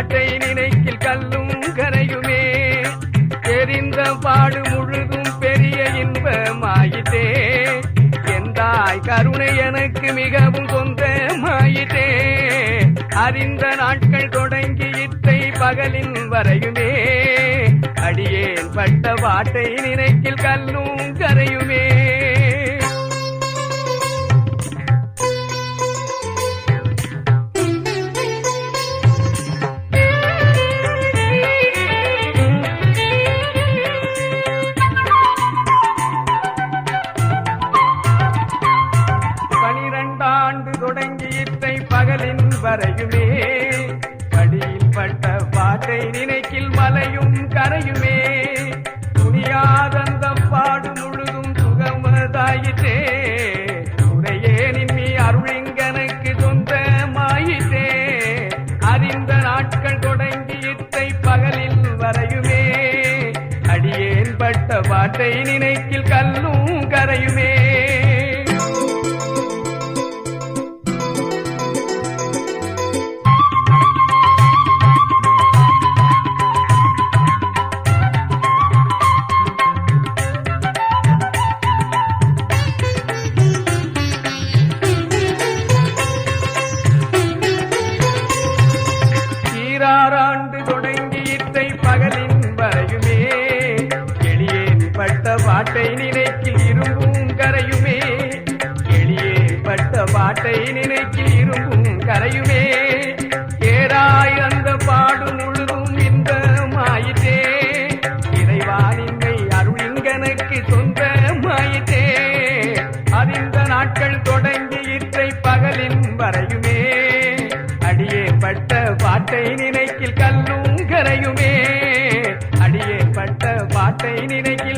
பாட்டை நினைக்கில் கல்லும் கரையுமே. தெரிந்த பாடு முழுதும் பெரிய இன்பமாயிட்டே எந்தாய் கருணை எனக்கு மிகவும் சொந்தமாயிட்டே அறிந்த நாட்கள் தொடங்கி இத்தை பகலின் வரையுமே. அடியேன் பட்ட பாட்டை நினைக்கில் கல்லும் கரையுமே. பனிரெண்டாண்டு பகலின் வரையுமே படியில் பட்ட பாட்டை நினைக்கில் மலையும் கரையுமே. துணியாதந்த பாடு முழுதும் சுகமதாயிட்டே துறையே நின்னி அருளிங்கனுக்கு சொந்தமாயிட்டே அறிந்த நாட்கள் தொடங்கி இத்தை பகலில் வரையுமே அடியேன் பட்ட பாட்டை நினைக்கில் கல்லும் கரையுமே. பாட்டை நினைக்கில் இரும்பும் கரையுமே. ஏறாய் அந்த பாடு முழுதும் இந்த மாயிட்டே இறைவானின்மை அருளிங்கனுக்கு சொந்த மாயிட்டே அறிந்த நாட்கள் தொடங்கி இற்றை பகலின் வரையுமே. அடியே பட்ட பாட்டை நினைக்கில் கல்லும் கரையுமே. அடியே பட்ட பாட்டை நினைக்கில்